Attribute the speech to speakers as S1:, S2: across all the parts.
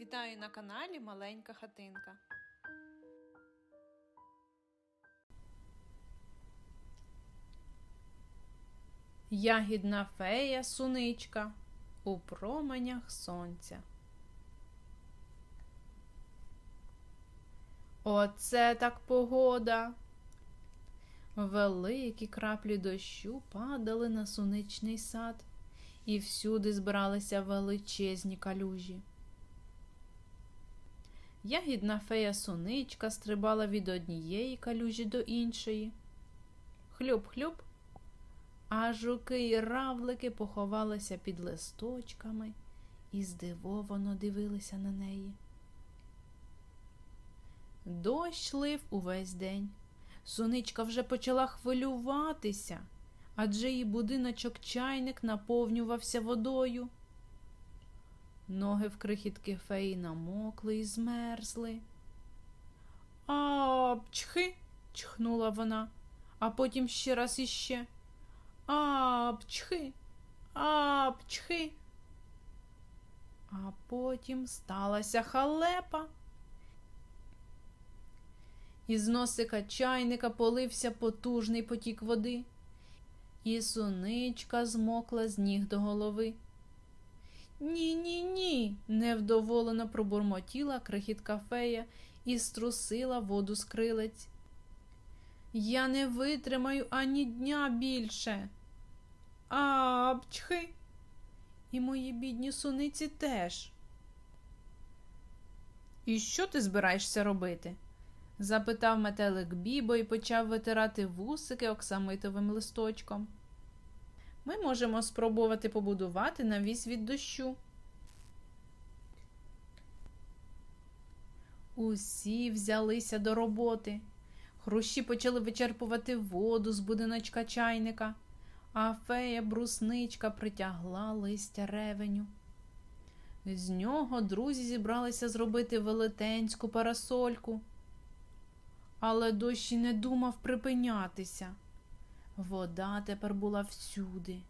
S1: Вітаю на каналі Маленька Хатинка. Ягідна фея суничка у променях сонця. Оце так погода. Великі краплі дощу падали на суничний сад, і всюди збиралися величезні калюжі. Ягідна фея суничка стрибала від однієї калюжі до іншої. Хлюб-хлюб, а жуки й равлики поховалися під листочками і здивовано дивилися на неї. Дощ лив увесь день. Суничка вже почала хвилюватися, адже її будиночок чайник наповнювався водою. Ноги в крихітки феї намокли і змерзли. А, пчхи, чхнула вона, а потім ще раз іще. А, пчхи, а, пчхи. А потім сталася халепа. Із носика чайника полився потужний потік води, і суничка змокла з ніг до голови. Ні, ні, ні, невдоволено пробурмотіла крихітка фея і струсила воду з крилець. Я не витримаю ані дня більше. А, пчхи. І мої бідні суниці теж. І що ти збираєшся робити? запитав метелик Бібо і почав витирати вусики оксамитовим листочком. Ми можемо спробувати побудувати навіс від дощу. Усі взялися до роботи. Хрущі почали вичерпувати воду з будиночка чайника, а фея брусничка притягла листя ревеню. З нього друзі зібралися зробити велетенську парасольку. Але дощ не думав припинятися. Вода тепер була всюди.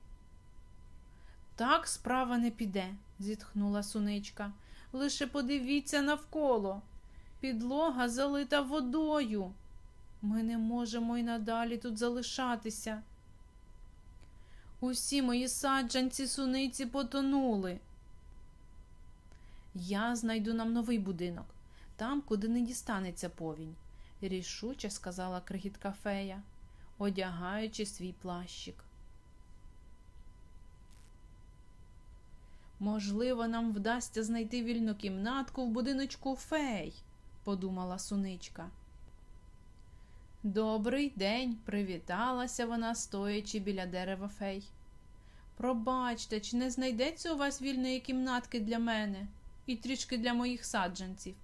S1: Так справа не піде, зітхнула суничка. Лише подивіться навколо. Підлога залита водою. Ми не можемо й надалі тут залишатися. Усі мої саджанці суниці потонули. Я знайду нам новий будинок, там, куди не дістанеться повінь, рішуче сказала крихітка фея одягаючи свій плащик. Можливо, нам вдасться знайти вільну кімнатку в будиночку фей, подумала суничка. Добрий день, привіталася вона, стоячи біля дерева фей. Пробачте, чи не знайдеться у вас вільної кімнатки для мене і трішки для моїх саджанців?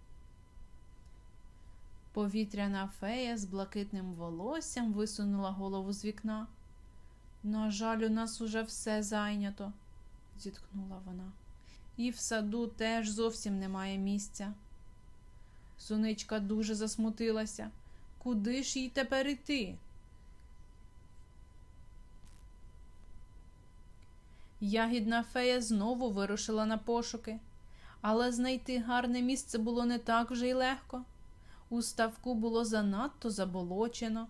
S1: Повітряна фея з блакитним волоссям висунула голову з вікна. На жаль, у нас уже все зайнято, зітхнула вона. І в саду теж зовсім немає місця. Суничка дуже засмутилася. Куди ж їй тепер іти? Ягідна фея знову вирушила на пошуки, але знайти гарне місце було не так вже й легко. У ставку було занадто заболочено,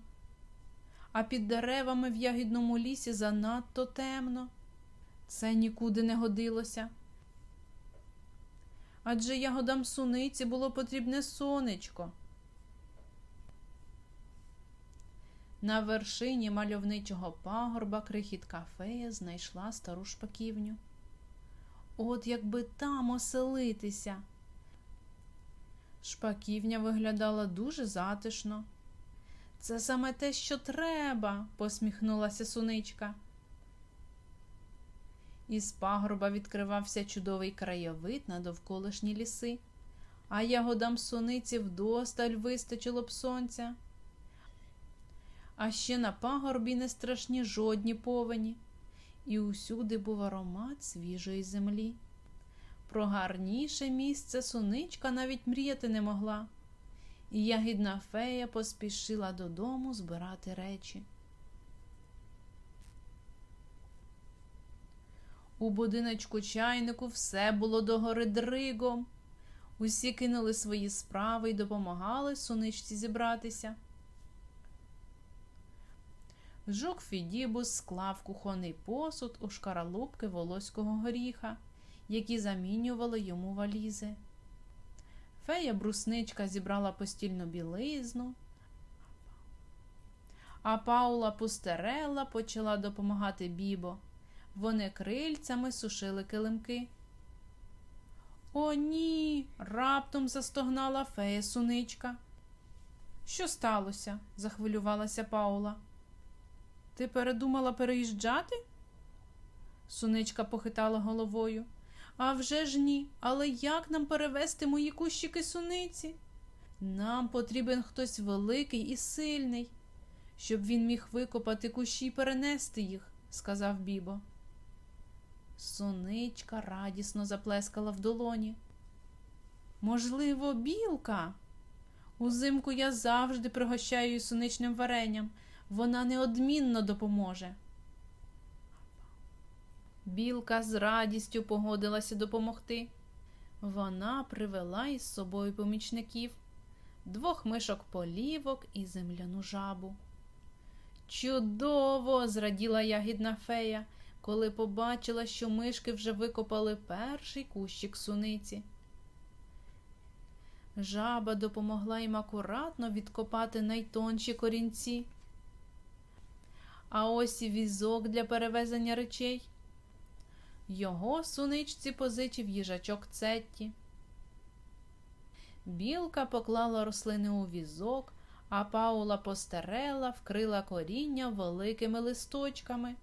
S1: а під деревами в ягідному лісі занадто темно. Це нікуди не годилося. Адже ягодам суниці було потрібне сонечко. На вершині мальовничого пагорба крихітка фея знайшла стару шпаківню. От якби там оселитися. Шпаківня виглядала дуже затишно. Це саме те, що треба, посміхнулася суничка. Із пагорба відкривався чудовий краєвид на довколишні ліси, а ягодам суниці вдосталь вистачило б сонця. А ще на пагорбі не страшні жодні повені, і усюди був аромат свіжої землі. Про гарніше місце суничка навіть мріяти не могла, і ягідна фея поспішила додому збирати речі. У будиночку чайнику все було догори дригом. Усі кинули свої справи і допомагали суничці зібратися. Жук Фідібус склав кухонний посуд у шкаралупки волоського горіха, які замінювали йому валізи. Фея брусничка зібрала постільну білизну, а Паула Пустерелла почала допомагати Бібо. Вони крильцями сушили килимки. О, ні. раптом застогнала фея суничка. Що сталося? захвилювалася Паула. Ти передумала переїжджати? Суничка похитала головою. «А вже ж ні, але як нам перевезти мої кущики суниці? Нам потрібен хтось великий і сильний, щоб він міг викопати кущі й перенести їх, сказав Бібо. Суничка радісно заплескала в долоні. Можливо, білка. Узимку я завжди пригощаю її суничним варенням. Вона неодмінно допоможе. Білка з радістю погодилася допомогти. Вона привела із собою помічників, двох мишок полівок і земляну жабу. Чудово! зраділа ягідна фея, коли побачила, що мишки вже викопали перший кущик суниці. Жаба допомогла їм акуратно відкопати найтонші корінці. А ось і візок для перевезення речей. Його суничці позичив їжачок Цетті. Білка поклала рослини у візок, а Паула постерела, вкрила коріння великими листочками.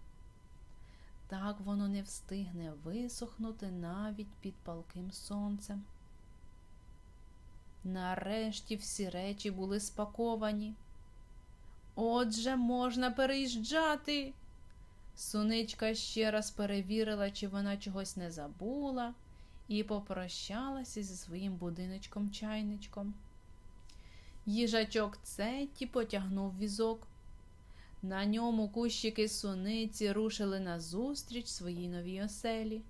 S1: Так воно не встигне висохнути навіть під палким сонцем. Нарешті всі речі були спаковані. Отже, можна переїжджати. Суничка ще раз перевірила, чи вона чогось не забула, і попрощалася зі своїм будиночком-чайничком. Їжачок Цетті потягнув візок. На ньому кущики суниці рушили назустріч своїй новій оселі.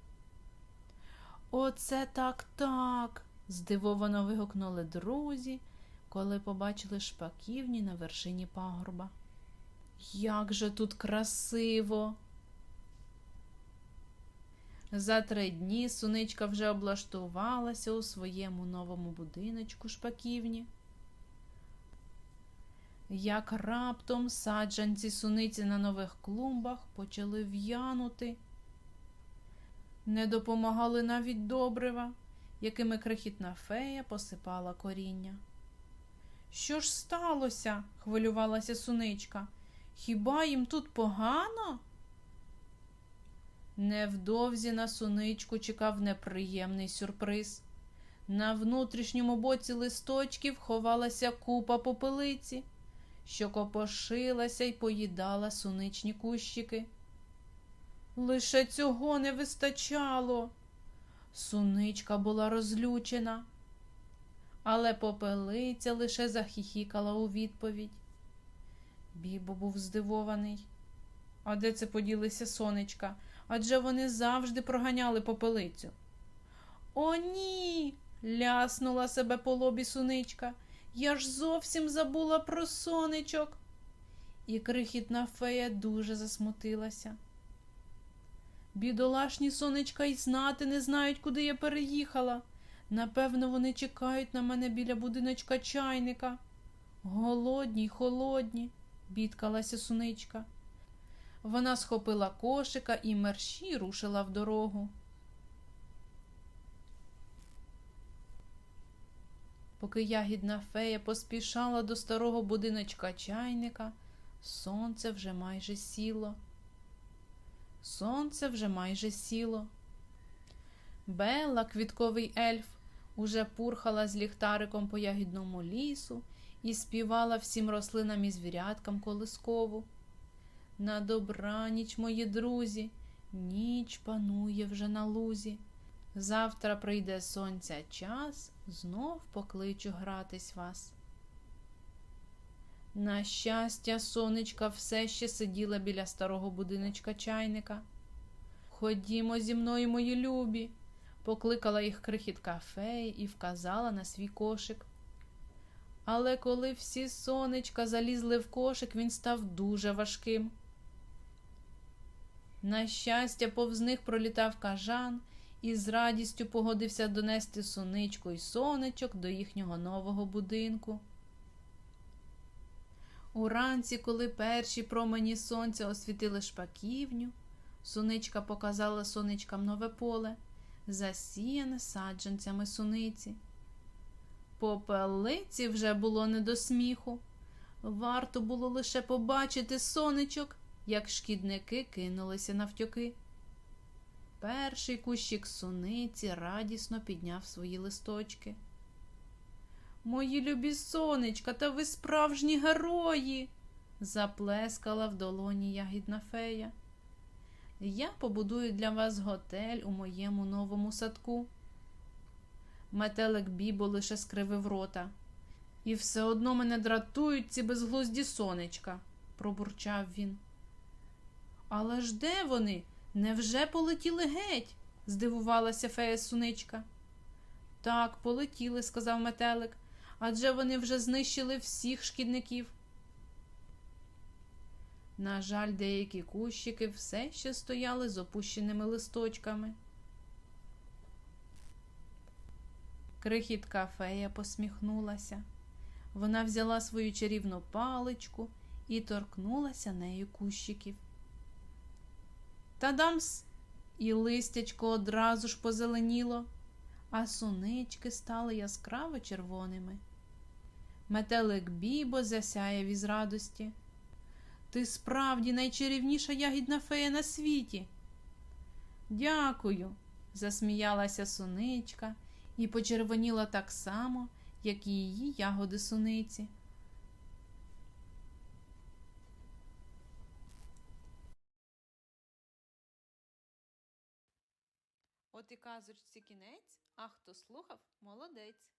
S1: Оце так так. здивовано вигукнули друзі, коли побачили шпаківні на вершині пагорба. Як же тут красиво! За три дні суничка вже облаштувалася у своєму новому будиночку шпаківні. Як раптом саджанці суниці на нових клумбах почали в'янути, не допомагали навіть добрива, якими крихітна фея посипала коріння. Що ж сталося? хвилювалася суничка. Хіба їм тут погано? Невдовзі на суничку чекав неприємний сюрприз. На внутрішньому боці листочків ховалася купа попелиці, що копошилася й поїдала суничні кущики. Лише цього не вистачало. Суничка була розлючена, але попелиця лише захихікала у відповідь. Бібо був здивований. А де це поділися сонечка? Адже вони завжди проганяли попелицю. О, ні. ляснула себе по лобі суничка. Я ж зовсім забула про сонечок. І крихітна фея дуже засмутилася. Бідолашні сонечка й знати не знають, куди я переїхала. Напевно, вони чекають на мене біля будиночка чайника. Голодні холодні, бідкалася суничка. Вона схопила кошика і мерщі рушила в дорогу. Поки ягідна фея поспішала до старого будиночка чайника, сонце вже майже сіло. Сонце вже майже сіло. Белла, квітковий ельф, уже пурхала з ліхтариком по ягідному лісу і співала всім рослинам і звіряткам колискову. На добраніч, мої друзі, ніч панує вже на лузі. Завтра прийде сонця час, знов покличу гратись вас. На щастя, сонечка все ще сиділа біля старого будиночка чайника. Ходімо зі мною, мої любі, покликала їх крихітка фея і вказала на свій кошик. Але коли всі сонечка залізли в кошик, він став дуже важким. На щастя, повз них пролітав кажан і з радістю погодився донести соничку й сонечок до їхнього нового будинку. Уранці, коли перші промені сонця освітили шпаківню, соничка показала сонечкам нове поле, засіяне саджанцями суниці. Попелиці вже було не до сміху. Варто було лише побачити сонечок, як шкідники кинулися навтьоки. Перший кущик суниці радісно підняв свої листочки. Мої любі сонечка, та ви справжні герої, заплескала в долоні ягідна фея. Я побудую для вас готель у моєму новому садку. Метелик Бібо лише скривив рота. І все одно мене дратують ці безглузді сонечка, пробурчав він. Але ж де вони? Невже полетіли геть? здивувалася фея суничка. Так, полетіли, сказав метелик, адже вони вже знищили всіх шкідників. На жаль, деякі кущики все ще стояли з опущеними листочками. Крихітка фея посміхнулася. Вона взяла свою чарівну паличку і торкнулася нею кущиків. Тадамс! І листячко одразу ж позеленіло, а сунички стали яскраво червоними. Метелик Бібо засяяв із радості. Ти справді найчарівніша ягідна фея на світі. Дякую, засміялася суничка і почервоніла так само, як і її ягоди суниці. От і казочці кінець, а хто слухав, молодець.